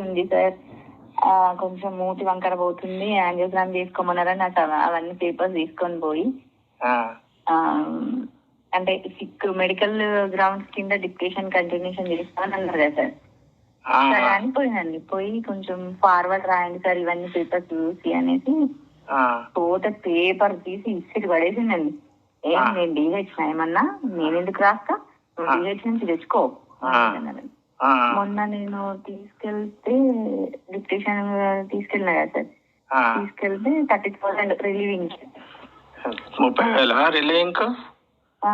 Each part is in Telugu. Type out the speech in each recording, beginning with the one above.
ఉంది సార్. కొంచెం మూతి వంకర పోతుంది. యాంజియోగ్రామ్ చేసుకోమన్నారని నాకు అవ- అవన్నీ పేపర్స్ తీసుకొని పోయి. అంటే సిక్ మెడికల్ గ్రౌండ్స్ కింద డిప్యూషన్ కంటిన్యూషన్ చేస్తామని అన్నారు కదా సార్. సరే అని పోయినండి పోయి కొంచెం ఫార్వర్డ్ రాయండి సార్ ఇవన్నీ పేపర్స్ చూసి అనేసి. పోత పేపర్ తీసి ఇసిరి పడేసిందండి. ఏం. నేను డిహెచ్ ఏమన్నా? నేను ఎందుకు రాస్తా. డిహెచ్ నుంచి తెచ్చుకో. మొన్న నేను తీసుకెళ్తే డిప్యూషన్ తీసుకెళ్ళినా కదా సార్. తీసుకెళ్తే థర్టీ థౌసండ్ రిలీవింగ్. ముప్పై వేల? రిలింక్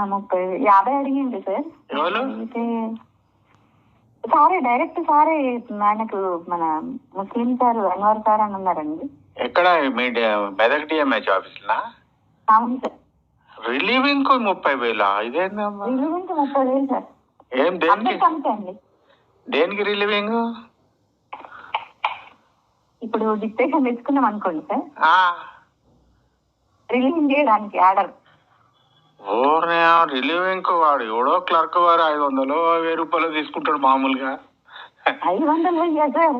ముప్పై యాభై అడిగింది సార్. సారే డైరెక్ట్ సారే ఆయనకు మన ముస్లిం సార్ అన్వర్ సార్ అని ఉన్నారండి. ఎక్కడ? మీ మెదక్ డిఎంహెచ్ ఆఫీస్లా అవును సార్. రిలీవింగ్ ముప్పై వేల? ఇదేందమ్మా? రిలీవింగ్ ముప్పై వేలు సార్. ఏం దేనికి? అండి దేనికి రిలీవింగ్? ఇప్పుడు డిక్టేషన్ తెచ్చుకున్నాం అనుకోండి సార్. రిలీవింగ్ చేయడానికి ఆర్డర్. ఓర్నే రిలీవింగ్ వాడు ఎవడో క్లర్క్ వారు ఐదు వందలు వెయ్యి రూపాయలు తీసుకుంటాడు మామూలుగా. ఐదు వందలు వెయ్యా సార్.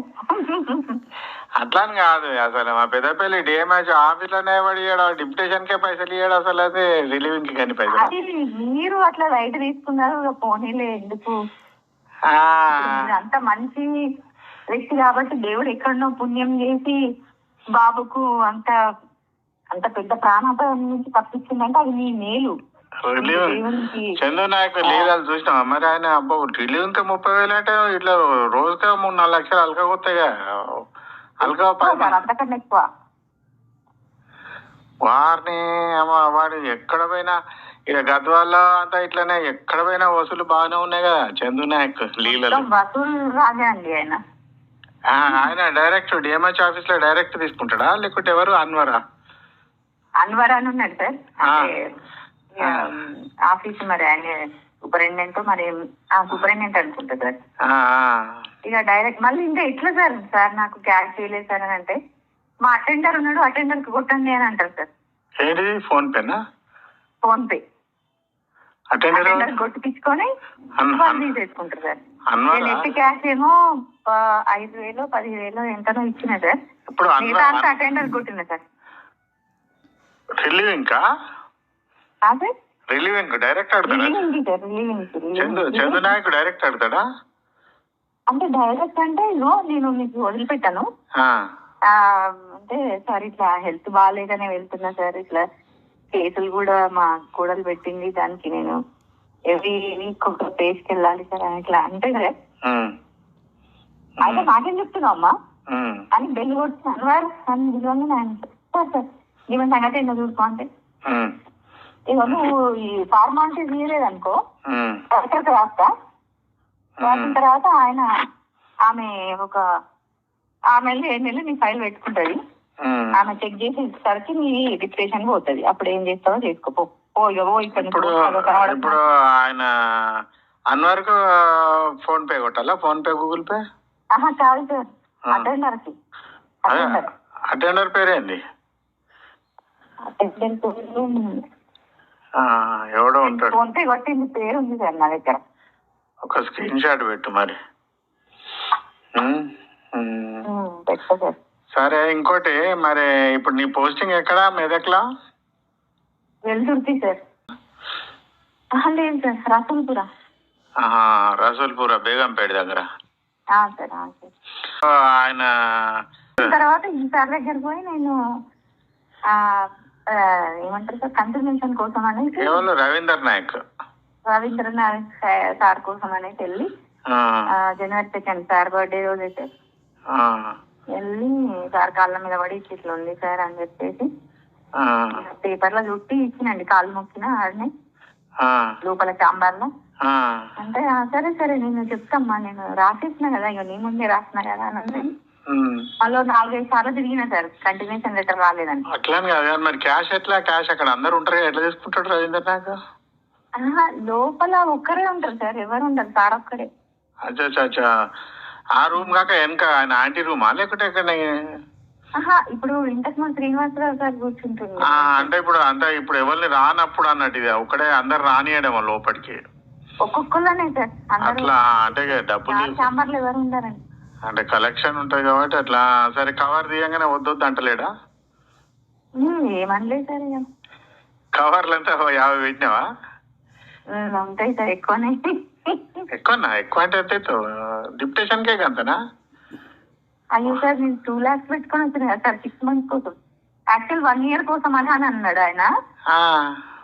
అట్లా అని కాదు అసలు మా పెద్దపల్లి డిఎంహెచ్ ఆఫీస్లోనే వాడు ఇయ్యాడు డిప్యుటేషన్ కే పైసలు ఇయ్యాడు అసలు అది రిలీవింగ్కి కానీ పైసలు. మీరు అట్లా లైట్ తీసుకున్నారు పోనీలే ఎందుకు? అంత మంచి వ్యక్తి కాబట్టి దేవుడు ఎక్కడనో పుణ్యం చేసి బాబుకు అంత అంత పెద్ద ప్రాణాపాయం నుంచి తప్పించిందంటే అది మీ మేలు. చందు నాయకు లీలాలు చూసినావా? మరి ఆయన అబ్బో రిలీవింగ్కి ముప్పై వేలు అంటే ఇట్లా రోజుగా మూడు నాలుగు లక్షలు అలకా కొత్తగా అలకా పది సార్ అంతకన్నా ఎక్కువ. వారిని వాడు ఎక్కడ పోయినా ఇక గద్వాల్లో అంతా ఇట్లనే ఎక్కడ పోయినా వసూలు బాగానే ఉన్నాయి కదా చందు నాయక్ లీలలు. ఆయన. డైరెక్ట్ డిఎంహెచ్ ఆఫీస్లో డైరెక్ట్ తీసుకుంటాడా లేకుంటే ఎవరు అన్వరా? అన్వర్ అని ఉన్నాడు సార్. ఆఫీస్ మరి ఆయన సూపరింటెండెంట్ మరి ఆ సూపరింటెండెంట్ అనుకుంటా సార్. ఇక డైరెక్ట్ మళ్ళీ ఇంకా ఎట్లా సార్ సార్ నాకు క్యాష్ చేయలేదు సార్ అని అంటే మా అటెండర్ ఉన్నాడు అటెండర్కి కొట్టండి అని అంటారు సార్. ఏంటి? Phone పేనా? Phone pay. Attender? Attender కొట్టిపించుకొని అన్న- వాళ్ళు తీసేసుకుంటారు సార్. అన్వరా నెట్ క్యాష్ ఏమో ఆ, ఐదు వేలు పది వేలు ఎంతనో ఇచ్చిన సార్. ఇప్పుడు మిగతా అంతా అటెండర్ కొట్టిన సార్. రిలీవింగ్ కా? ఆ sir? Relieving direct ఆడతాడా? Relieving sir relieving Chandu Chandu Nayak direct ఆడతాడా? అంటే డైరెక్ట్ అంటే ఇగో నేను మీకు వదిలిపెట్టాను. ఆ, అంటే సార్ ఇట్లా హెల్త్ బాగాలేకనే వెళ్తున్నా సార్. ఇట్లా కేసులు కూడా మా కూడలు పెట్టింది. దానికి నేను ఎవ్రీ వీక్ ఒక ప్లేస్కి వెళ్ళాలి సార్ అని ఇట్లా అంటే సార్. అయితే నాకేం చెప్తున్నావు అమ్మా? అని బెల్ కొట్టి అన్వార్ అని సార్ సార్ సంగతి ఏంటో చూసుకో అంటే. ఇక నువ్వు ఈ ఫార్మాలిటీ తీయలేదనుకో ఎక్కడికి రాస్తా రాసిన తర్వాత ఆయన ఆమె ఒక ఆమె వెళ్ళి నీ ఫైల్ పెట్టుకుంటది. ఆమె చెక్ చేసి ఇచ్చేసరికి నీ డిప్రెషన్ పోతుంది. అప్పుడు ఏం చేస్తావో చేసుకోపో. ఓ ఇక్కడ ఇప్పుడు ఆయన అన్వర్కు ఫోన్ పే కొట్టాలా? Phone pay Google pay? ఆహా కాదు సార్. అటెండర్. కి అటెండర్ పేరేంది ఎవడో ఉంటాడు. ఫోన్ పే కొట్టింది పేరు ఉంది సార్ నా దగ్గర. ఒక స్క్రీన్ షాట్ పెట్టు మరి. సార్. ఇంకోటి మరి ఇప్పుడు నీ పోస్టింగ్ ఎక్కడ? మెదక్లా? వెళ్తుర్తి సార్. లేదు సార్. రసూల్పుర. బేగంపేట దగ్గర. ఆ, సార్ ఆయన తర్వాత ఈ సార్ దగ్గర పోయి నేను ఏమంటారు సార్ కంటిన్యూషన్ కోసం అనేసి ఎవరు? రవీందర్ నాయక్. రవీంద్రనాథ్ సా- సార్ కోసం అనేసి వెళ్ళి జనవరి సెకండ్ సార్ బర్త్డే రోజు అయితే. వెళ్ళి సార్ కాళ్ళ మీద పడి ఇట్లా ఉంది సార్ అని చెప్పేసి ఆ, పేపర్లో చుట్టి ఇచ్చినండి కాళ్ళు మొక్కిన ఆడనే. లోపల చాంబర్లో ఆ, అంటే "ఆ, సరే సరే నేను చెప్తామ్మా నేను రాసేసిన కదా ఇక నీ ముందే రాసిన కదా అని అంటే. మళ్ళీ నాలుగైదు సార్లు తిరిగిన సార్ కంటిన్యూషన్ లెటర్ కాదు కానీ మరి క్యాష్ ఎట్లా? క్యాష్ అక్కడ అందరు ఉంటారు ఎట్లా తీసుకుంటాడు రవీందర్ ఆహా, లోపల ఒక్కరే ఉంటారు సార్ ఎవరు ఉండరు సార్ అచ్చా అచ్చా అచ్చా. ఆ రూమ్ కాక వెనక ఆయన ఆంటీ రూమా? లేకుంటే ఎక్కడ ఆహా ఇప్పుడు ఇంతకు ముందు శ్రీనివాసరావు గారు కూర్చుంటుంది ఆ, అంటే ఇప్పుడు అంత ఇప్పుడు ఎవరిని రానప్పుడు అన్నట్టు ఇది. ఒకడే అందరు రానియడమో లోపలికి. ఒక్కొక్కళ్ళనే సార్ అందరూ. అట్లా అంటే డబ్బులు చాంబర్లు ఎవరు ఉండరండి. అంటే కలెక్షన్ ఉంటుంది కాబట్టి అట్లా. సరే కవర్ తీయంగానే వద్దొద్దు అంటలేడా? ఏమనలేదు సార్ ఇక. కవర్లు అంతా ఓ యాభై పెట్టినావా? ఉమ్, ఉంటాయి సార్ ఎక్కువనే. ఎక్కువనా ఎక్కువ అంటే ఎంత? డిప్యుటేషన్ కేక్ అంతనా? అయ్యో సార్ నేను టూ లాక్స్ పెట్టుకొని వచ్చిన కదా సార్ సిక్స్ మంత్స్ కోసం. యాక్చువల్ వన్ ఇయర్ కోసం అని అని అన్నాడు ఆయన.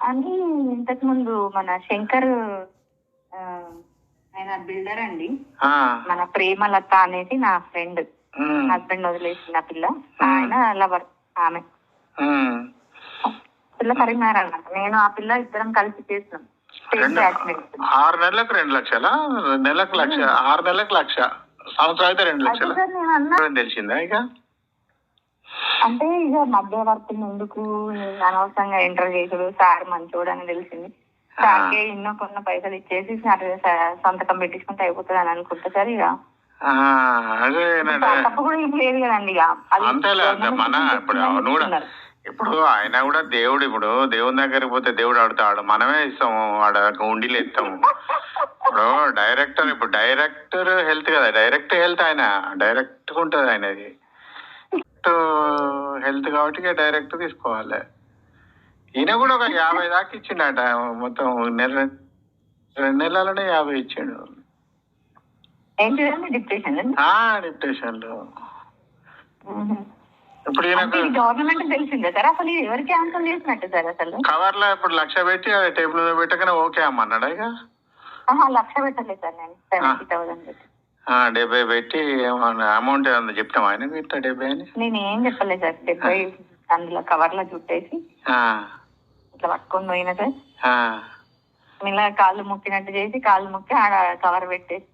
అని ఇంతకు ముందు మన శంకర్ ఆయన బిల్డర్ అండి. మన ప్రేమలత అనేది నా ఫ్రెండ్. హస్బెండ్ వదిలేసిన పిల్ల. ఆయన లవర్ ఆమె. పిల్ల కరీంనగర్ అన్నమాట. నేను ఆ పిల్ల ఇద్దరం కలిసి చేసినాం. ఆరు నెలలకు రెండు లక్షలా? నెలకు లక్ష ఆరు నెలలకు లక్ష. సంవత్సరం అయితే రెండు లక్షల? తెలిసిందా ఇక? అంటే ఇక మధ్యవర్తి ముందుకు అనవసరంగా ఎంటర్ చేసుడు సార్ మంచోడు అని తెలిసింది. సార్కే ఎన్నో కొన్న పైసలు ఇచ్చేసి సార్ సంతకం పెట్టించుకుంటే అయిపోతుంది అని అనుకుంటా సార్ ఇక. తప్పు కూడా ఏం లేదు కదండి ఇక. అంతేలే అంతే మన ఇప్పుడు ఇప్పుడు ఆయన కూడా దేవుడు ఇప్పుడు. దేవుని దగ్గరికి పోతే దేవుడు ఆడుతాడు మనమే ఇస్తాము. ఆడ ఉండిలు ఇస్తాము ఇప్పుడు డైరెక్టర్ ఇప్పుడు డైరెక్టర్ హెల్త్ కదా. డైరెక్ట్ హెల్త్ ఆయన. డైరెక్ట్ ఉంటుంది ఆయనది. హెల్త్ కాబట్టి డైరెక్ట్ తీసుకోవాలి. ఈయన కూడా ఒక యాభై దాకా ఇచ్చిండట. మొత్తం నెల రెండు నెలలనే యాభై ఇచ్చిండు. డిప్రెషన్లో? ఇప్పుడు గవర్నమెంట్ తెలిసిందే సార్. అసలు ఇది ఎవరు క్యాన్సల్ చేసినట్టు సార్ అసలు? కవర్లో ఇప్పుడు లక్ష పెట్టి టేబుల్ మీద పెట్టగానే ఓకే అమ్మన్నాడా ఇక? లక్ష పెట్టలేదు సార్ నేను. సెవెంటీ థౌసండ్ పెట్టి. డెబ్బై పెట్టి అమౌంట్ ఏమన్నా చెప్తాం ఆయన ఇట్లా డెబ్బై అని? నేను ఏం చెప్పలేదు సార్. డెబ్బై అందులో కవర్లో చుట్టేసి. ఇట్లా పట్టుకొని పోయినా సార్. ఇలా కాళ్ళు ముక్కినట్టు చేసి కాళ్ళు ముక్కి ఆడ కవర్ పెట్టేసి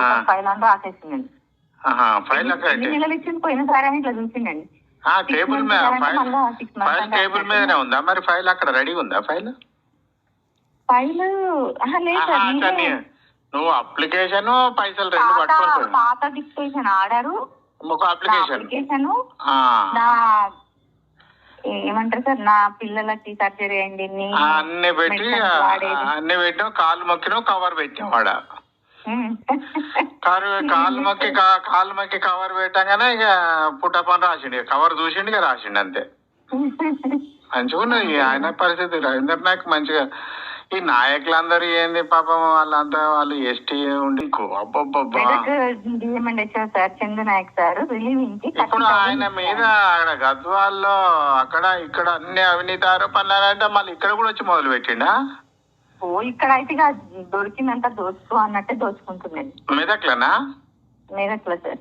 ఆ. ఫైల్ అంతా రాసేసిందండి ఫైల్ అని ఇట్లా చూసిండండి టేబుల్ మీద ఫైల్ మీదనే ఉందా? మరి ఫైల్ అక్కడ రెడీగా ఉందా ఫైల్? నువ్వు అప్లికేషన్ పైసలు రెండు పాత పట్టుకుంటావు పాత డిక్టేషన్ ఆర్డరు ఒక అప్లికేషన్ ఏమంటారు సార్ నా పిల్లలకి సర్జరీ అయింది అన్ని పెట్టి. అన్ని పెట్టాం కాలు మొక్కినావు కవర్ పెట్టాం వాడ. కారు కాలు మొక్కి కాలు మొక్కి కవర్ పెట్టగానే ఇక పుట్టపని రాసిండు. ఇక కవర్ చూసిండు ఇక రాసిండు అంతే. మంచిగా ఉన్నది ఆయన పరిస్థితి రవీంద్ర నాయక్ మంచిగా ఈ నాయకులందరూ ఏంది పాపం వాళ్ళంతా వాళ్ళు ఎస్టీ ఉండి ఇప్పుడు ఆయన మీద అక్కడ గద్వాల్లో అక్కడ ఇక్కడ అన్ని అవినీతి ఆరోపణలు అంటే మళ్ళీ ఇక్కడ కూడా వచ్చి మొదలు పెట్టిండా ఓ ఇక్కడ అయితే ఇక దొరికిందంతా దోచుకో అన్నట్టే దోచుకుంటుందండి మెదక్లనా? మెదక్లో సార్.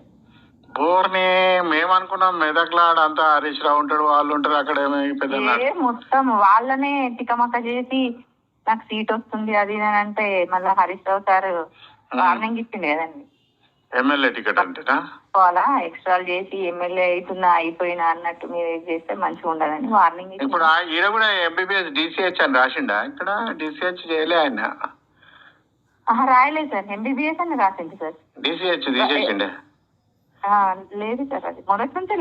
బోర్ని మేము అనుకున్నాం మెదక్లో ఆడంతా హరీష్ రావు ఉంటాడు వాళ్ళు ఉంటారు అక్కడ ఏ మొత్తం వాళ్ళనే తికమక చేసి నాకు సీట్ వస్తుంది అది అని అంటే మళ్ళీ హరీష్ రావు సార్ వార్నింగ్ ఇచ్చింది కదండి. ఎమ్మెల్యే టికెట్ అంటేనా? అలా ఎక్స్ట్రా చేసి ఎమ్మెల్యే అవుతున్నా అయిపోయినా అన్నట్టు మీరు ఇది చేస్తే మంచిగా ఉండదని వార్నింగ్ ఇప్పుడు ఆ- ఈయన కూడా ఎంబీబీఎస్ డిసిహెచ్ అని రాసిండా? ఇక్కడ డిసిహెచ్ చేయలే ఆయన. ఆహా, రాయలేదు సార్. ఎంబీబీఎస్ అని రాసింది సార్. డిసిహెచ్ తీసేసిండే. ఆ, లేదు సార్ అది మొదటి నుంచే